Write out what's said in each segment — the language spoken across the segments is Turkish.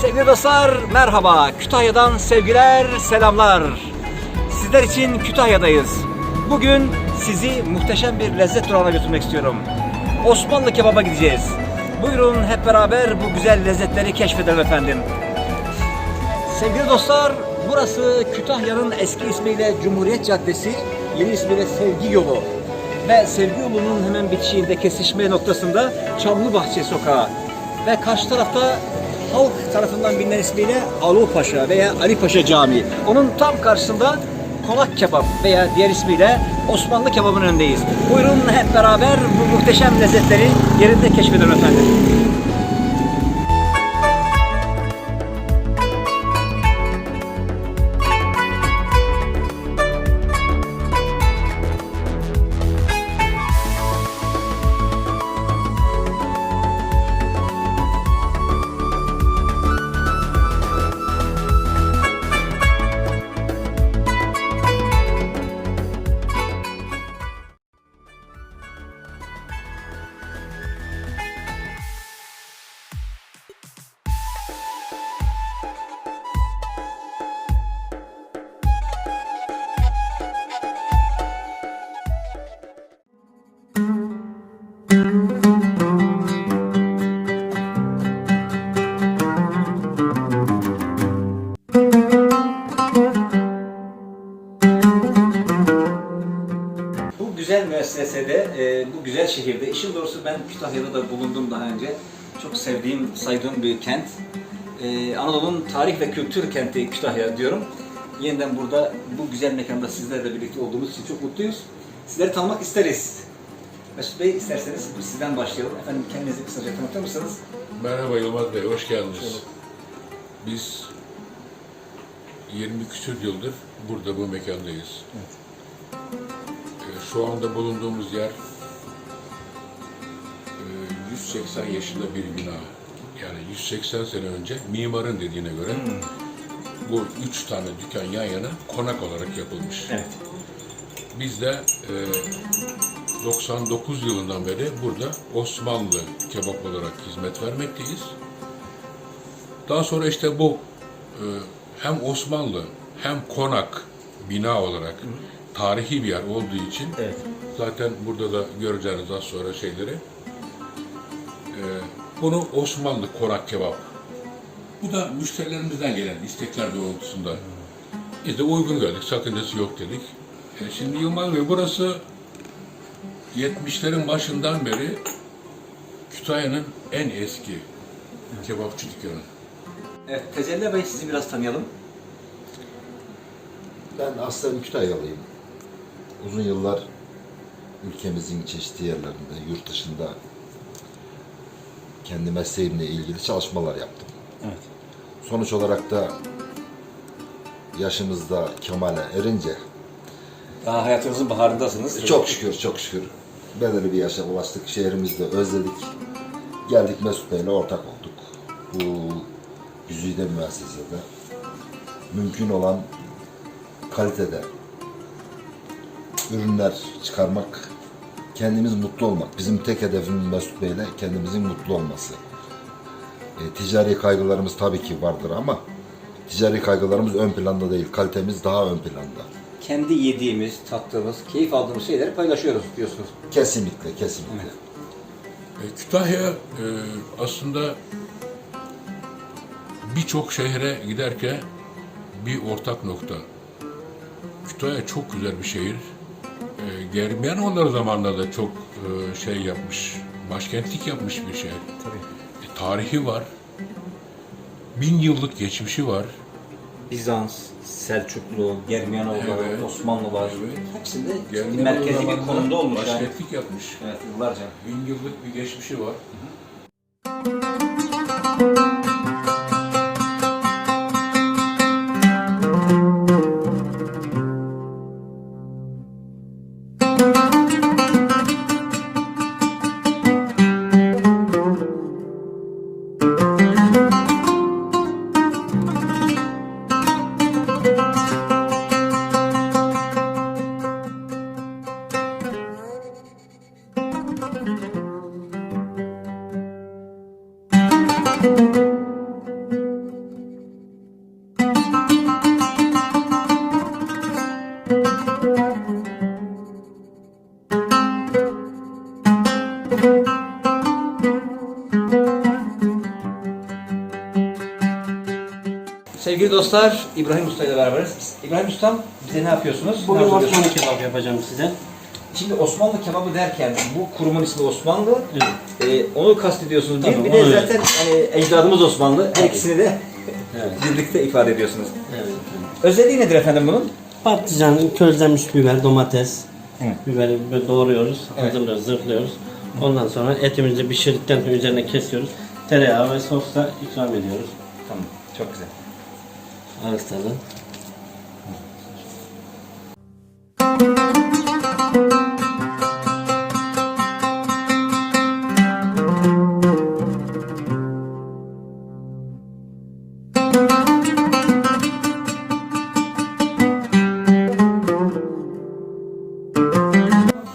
Sevgili dostlar merhaba. Kütahya'dan sevgiler, selamlar. Sizler için Kütahya'dayız. Bugün sizi muhteşem bir lezzet durağına götürmek istiyorum. Osmanlı kebaba gideceğiz. Buyurun hep beraber bu güzel lezzetleri keşfedelim efendim. Sevgili dostlar, burası Kütahya'nın eski ismiyle Cumhuriyet Caddesi, yeni ismiyle Sevgi Yolu. Ve Sevgi Yolu'nun hemen bitişiğinde kesişme noktasında Çamlıbahçe Sokağı. Ve karşı tarafta halk tarafından bilinen ismiyle Alu Paşa veya Ali Paşa Camii. Onun tam karşısında Konak Kebap veya diğer ismiyle Osmanlı Kebabın önündeyiz. Buyurun hep beraber bu muhteşem lezzetleri yerinde keşfedelim efendim. Bu güzel şehirde, işin doğrusu ben Kütahya'da da bulundum daha önce. Çok sevdiğim, saydığım bir kent. E, Anadolu'nun tarih ve kültür kenti Kütahya diyorum. Yeniden burada bu güzel mekanda sizlerle birlikte olduğumuz için çok mutluyuz. Sizleri tanımak isteriz. Mesut Bey isterseniz bu sizden başlayalım. Efendim kendinizi kısaca tanıtır mısınız? Merhaba Yılmaz Bey, hoş geldiniz. Biz 20 küsur yıldır burada bu mekandayız. Ee, Şu anda bulunduğumuz yer 180 yaşında bir bina. Yani 180 sene önce mimarın dediğine göre bu üç tane dükkan yan yana konak olarak yapılmış. Evet. Biz de e, 99 yılından beri burada Osmanlı kebap olarak hizmet vermekteyiz. Daha sonra işte bu e, hem Osmanlı hem konak bina olarak tarihi bir yer olduğu için Evet. zaten burada da göreceğiniz az sonra şeyleri e, bunu Osmanlı konak kebap. Bu da müşterilerimizden gelen istekler doğrultusunda. Biz de uygun gördük, sakıncası yok dedik. E, şimdi Yılmaz Bey burası 70'lerin başından beri Kütahya'nın en eski kebapçı dükkanı. Evet, Tecelli Bey sizi biraz tanıyalım. Ben aslen Kütahyalıyım. Uzun yıllar ülkemizin çeşitli yerlerinde, yurt dışında kendi mesleğimle ilgili çalışmalar yaptım. Evet. Sonuç olarak da yaşımızda kemale erince Daha hayatınızın baharındasınız. çok şükür çok şükür belirli bir yaşa ulaştık. Şehrimizde özledik. Geldik Mesut Bey'le ortak olduk. Bu güzide müessesede mümkün olan kalitede ürünler çıkarmak, kendimiz mutlu olmak. Bizim tek hedefimiz Mesut Bey'le kendimizin mutlu olması. E, ticari kaygılarımız tabii ki vardır ama ticari kaygılarımız ön planda değil, kalitemiz daha ön planda. Kendi yediğimiz, tattığımız, keyif aldığımız şeyleri paylaşıyoruz diyorsunuz. Kesinlikle, kesinlikle. E, Kütahya e, aslında birçok şehre giderken bir ortak nokta. Kütahya çok güzel bir şehir. E, Germiyanoğulları zamanında da çok e, şey yapmış, başkentlik yapmış bir şehir. Tabii. E, tarihi var. Bin yıllık geçmişi var. Bizans, Selçuklu, Germiyanoğulları, Evet. Osmanlılar Evet. hepsinde ciddi Germiyanoğlu merkezi bir zamanında konumda olmuş yani. Başkentlik yapmış. Evet, yıllarca. Bin yıllık bir geçmişi var. Müzik dostlar, İbrahim Usta ile beraberiz. İbrahim Ustam, bize ne yapıyorsunuz? Bugün Ne? Osmanlı kebap yapacağım size. Şimdi Osmanlı kebabı derken bu kurumun ismi Osmanlı. Evet. Ee, onu kastediyorsunuz. Bir, Tabii, bir de onu- zaten hani ecdadımız Osmanlı. Her ikisini de Evet. birlikte ifade ediyorsunuz. Evet. Özelliği nedir efendim bunun? Patlıcan, közlenmiş biber, domates. Evet. Biberi böyle doğruyoruz, Evet. hazırlıyoruz, zırhlıyoruz. Ondan sonra etimizi pişirdikten sonra üzerine kesiyoruz. Tereyağı ve sosla ikram ediyoruz. Tamam, çok güzel. Ağız tadı.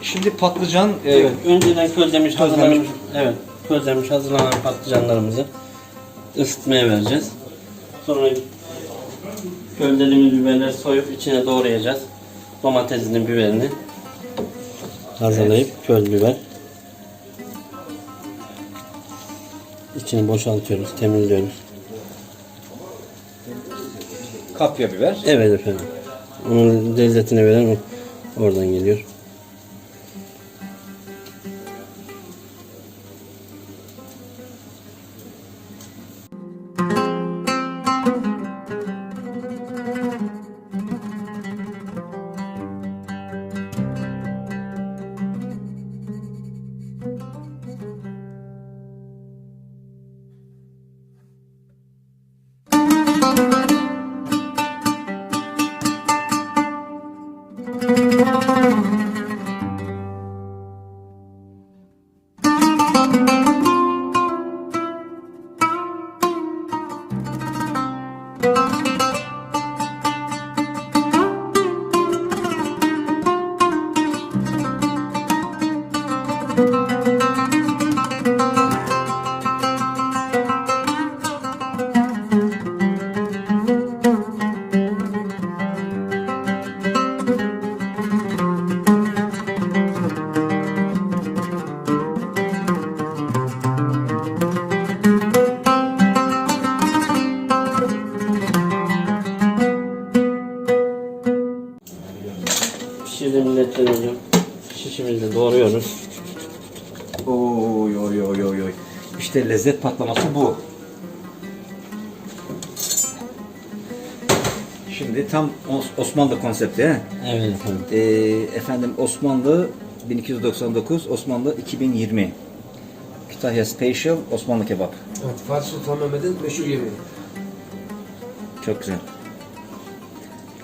Şimdi patlıcan, e, Evet, önceden közlemiş, hazırlanmış, Közlenmiş. evet, közlemiş hazırlanan patlıcanlarımızı ısıtmaya vereceğiz. Sonra közlediğimiz biberleri soyup içine doğrayacağız. Domatesini, biberini hazırlayıp köz biber. İçini boşaltıyoruz, temizliyoruz. kapya biber. Evet efendim. Onun lezzetini veren oradan geliyor. Lezzet patlaması bu. Şimdi tam Os- Osmanlı konsepti he? Evet efendim. Ee, efendim Osmanlı 1299, Osmanlı 2020. Kütahya Special Osmanlı kebap. Evet, Fatih Sultan Mehmet'in meşhur yemeği. Çok güzel.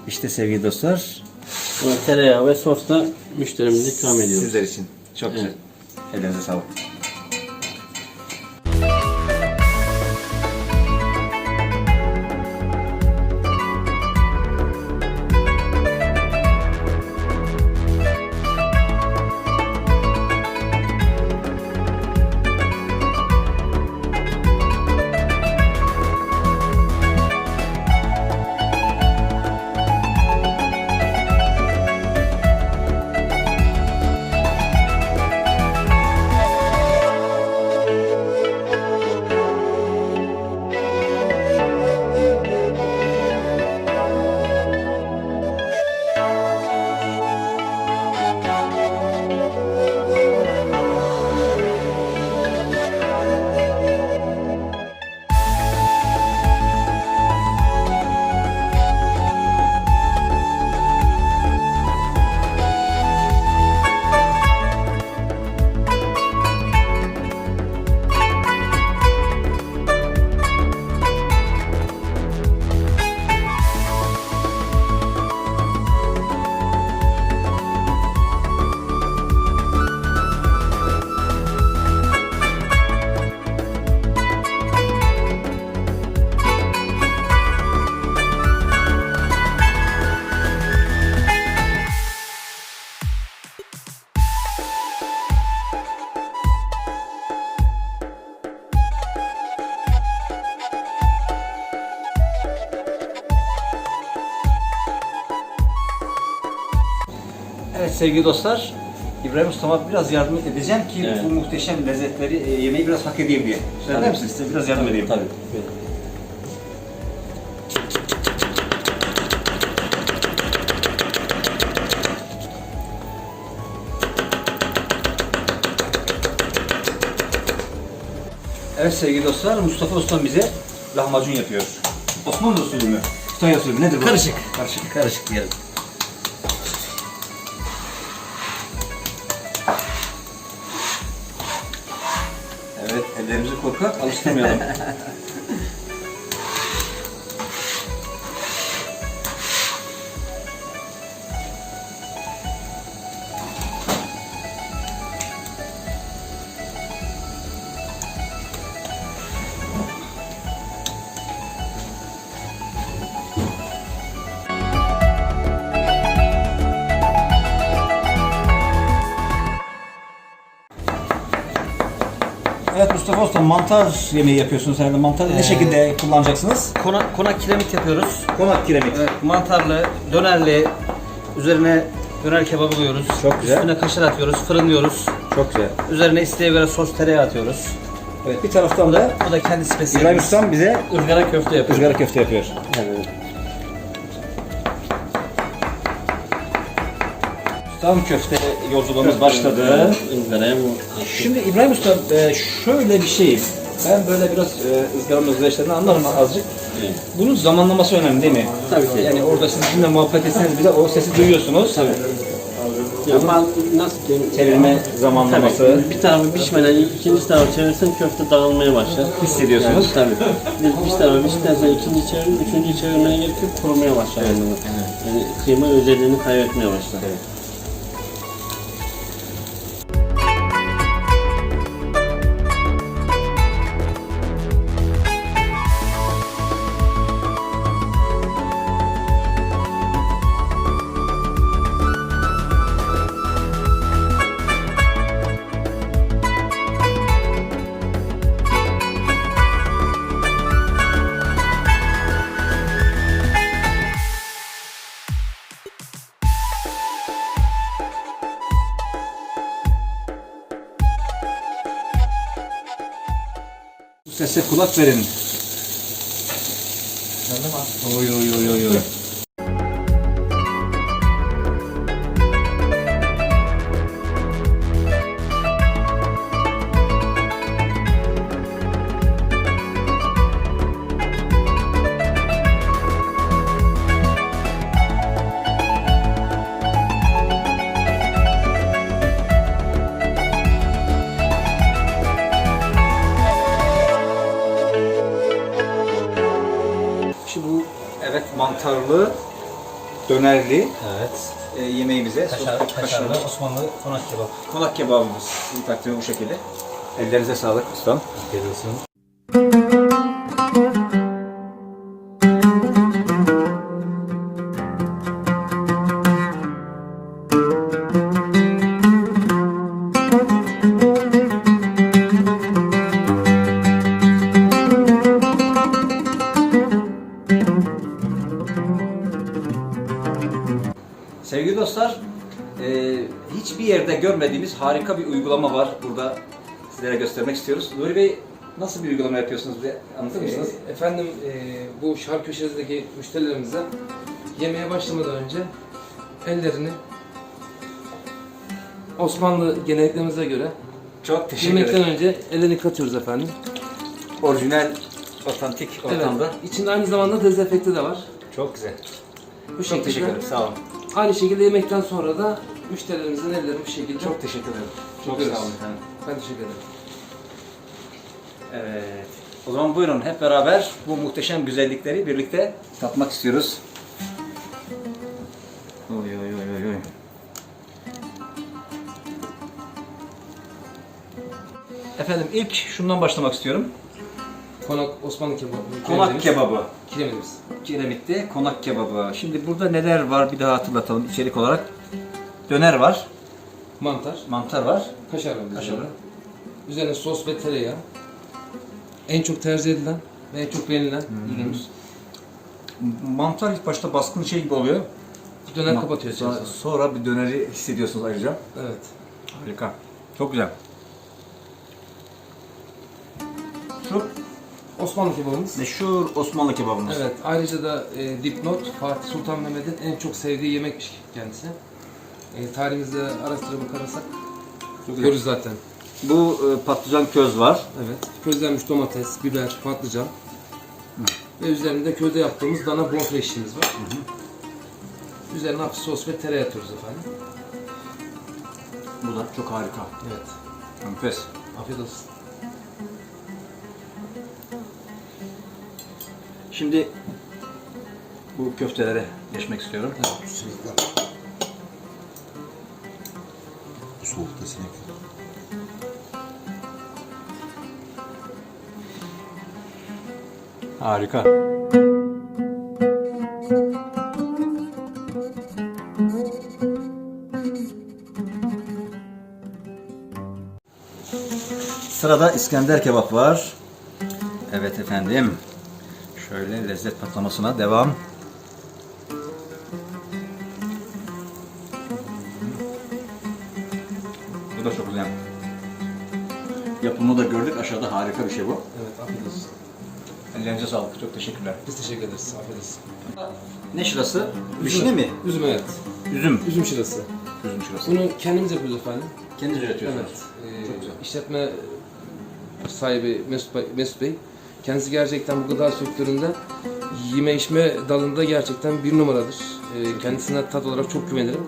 İşte sevgili dostlar, tereyağı ve sosla müşterimize ikram ediyoruz. sizler için. Çok güzel. Ellerinize sağlık. Evet sevgili dostlar, İbrahim Mustafa biraz yardım edeceğim ki Evet. bu muhteşem lezzetleri e, yemeği biraz hak edeyim diye. Söyler Tabii. misiniz? Size biraz yardım edeyim. Tabii. Evet sevgili dostlar, Mustafa Usta bize lahmacun yapıyor. Osmanlı usulü mü? Kütahya usulü mü? Nedir bu? Karışık. Karışık. Karışık diyelim. Ellerimizi korkak alıştırmayalım. Usta mantar yemeği yapıyorsunuz herhalde. Mantarı ne şekilde kullanacaksınız? Konak, konak kiremit yapıyoruz. Konak kiremit. Evet, mantarlı, dönerli, üzerine döner kebabı koyuyoruz. Çok güzel. Üstüne kaşar atıyoruz, fırınlıyoruz. Çok güzel. Üzerine isteğe göre sos tereyağı atıyoruz. Evet bir taraftan Bu da da, bu da kendi İbrahim spesiyelimiz. Ustam bize Izgara köfte yapıyoruz. ızgara köfte yapıyor. Evet. Ustam köfte yolculuğumuz başladı. Şimdi İbrahim Usta e, şöyle bir şey. Ben böyle biraz e, ızgara mızgara işlerinden anlarım azıcık. Evet. Bunun zamanlaması önemli değil mi? Tabii ki. Yani orada siz bizimle muhabbet etseniz bile o sesi duyuyorsunuz. Tabii. Ben nasıl diyeyim? Çevirme zamanlaması. Tabii. Bir tarafı pişmeden ikinci tarafı çevirsen köfte dağılmaya başlar. Hissediyorsunuz. Yani, tabii. Bir, bir tarafı piştikten sonra ikinci çevir, üçüncü çevirmeye yok, kurumaya başlar. Yani, yani kıyma özelliğini kaybetmeye başlar. Bu sese kulak verin. Oy oy oy oy oy. Yemeğimize Kaşar, sos- kaşarlı Osmanlı konak kebap. konak kebabımız takdimi bu şekilde. Ellerinize sağlık ustam. Afiyet olsun. Harika bir uygulama var. Burada sizlere göstermek istiyoruz. Nuri Bey nasıl bir uygulama yapıyorsunuz bize anlatır mısınız? Ee, efendim e, bu şark köşesindeki müşterilerimize yemeğe başlamadan önce ellerini Osmanlı geleneklerimize göre Çok teşekkür yemekten ederim. önce ellerini katıyoruz efendim. Orijinal, otantik ortamda. Evet. İçinde aynı zamanda dezenfekte de var. Çok güzel. Bu Çok teşekkür ederim. Sağ olun. Aynı şekilde yemekten sonra da müşterilerimizin ellerini bu şekilde Çok teşekkür ederim. Çok Öpüyoruz. sağ olun efendim. Ben teşekkür ederim. Evet. O zaman buyurun hep beraber bu muhteşem güzellikleri birlikte tatmak istiyoruz. Oy oy oy oy oy. Efendim ilk şundan başlamak istiyorum. Konak Osmanlı kebabı. Konak kebabı. Kiremidimiz. Kiremitte konak kebabı. Şimdi burada neler var bir daha hatırlatalım içerik olarak. Döner var, Mantar, mantar var, kaşar var. bizde. kaşarı. Üzerine sos ve tereyağı. En çok tercih edilen ve en çok beğenilen ürünümüz. Mantar ilk başta baskın şey gibi oluyor. Bu dönem kapatıyor Sonra, içerisini. sonra bir döneri hissediyorsunuz ayrıca. Evet. Harika. Çok güzel. Şu Osmanlı kebabımız. meşhur Osmanlı kebabımız. Evet. Ayrıca da e, dipnot Fatih Sultan Mehmet'in en çok sevdiği yemekmiş kendisi. E, tarihimizde araştırıp bakarsak görürüz zaten. Bu e, patlıcan köz var. Evet. Közlenmiş domates, biber, patlıcan. Ve üzerinde közde yaptığımız dana bonfile işimiz var. Üzerine hafif sos ve tereyağı atıyoruz efendim. Bu da çok harika. Evet. Enfes. Afiyet olsun. Şimdi bu köftelere geçmek istiyorum. Bu soğukta sinek yok. Harika. Sırada İskender kebap var. Evet efendim. Şöyle lezzet patlamasına devam. Teşekkürler. Biz teşekkür ederiz. Afiyet olsun. Ne şırası? Vişne mi? Üzüm evet. Üzüm. Üzüm şırası. Üzüm şırası. Bunu kendimiz yapıyoruz efendim. Kendiniz üretiyorsunuz. Evet. Ee, Çok güzel. İşletme sahibi Mesut Bey, Mesut Bey kendisi gerçekten bu gıda sektöründe yeme içme dalında gerçekten bir numaradır. Ee, kendisine tat olarak çok güvenirim.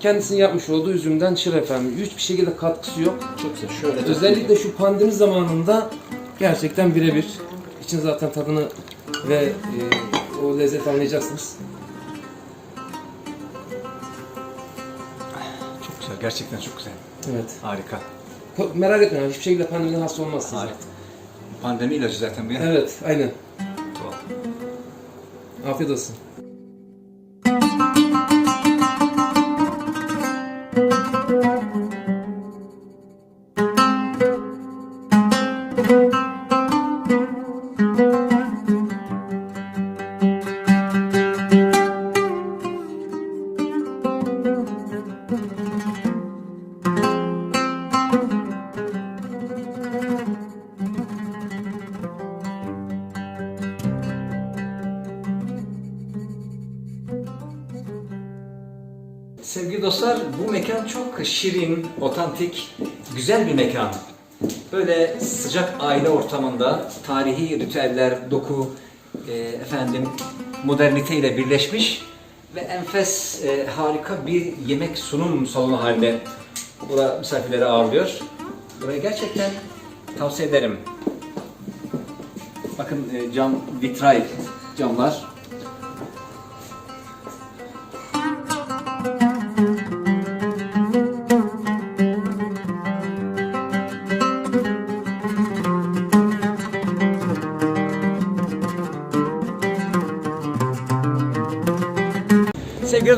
Kendisinin yapmış olduğu üzümden şır efendim. Hiçbir şekilde katkısı yok. Çok güzel. Şöyle Özellikle şu pandemi zamanında gerçekten birebir. İçin zaten tadını ve e, o lezzeti anlayacaksınız. Çok güzel. Gerçekten çok güzel. Evet. Harika. Merak etmeyin hiçbir şekilde pandemiden hasta olmazsınız. Harika. Pandemi ilacı zaten bu ya. Evet, aynen. Tamam. Afiyet olsun. Şirin, otantik, güzel bir mekan. Böyle sıcak aile ortamında tarihi ritüeller, doku, e, efendim modernite ile birleşmiş ve enfes, e, harika bir yemek sunum salonu halinde burada misafirleri ağırlıyor. Burayı gerçekten tavsiye ederim. Bakın e, cam vitray camlar.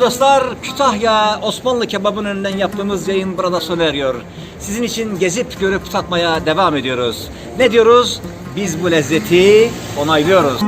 Dostlar, Kütahya Osmanlı kebabının önünden yaptığımız yayın burada sona eriyor. Sizin için gezip görüp tatmaya devam ediyoruz. Ne diyoruz? Biz bu lezzeti onaylıyoruz.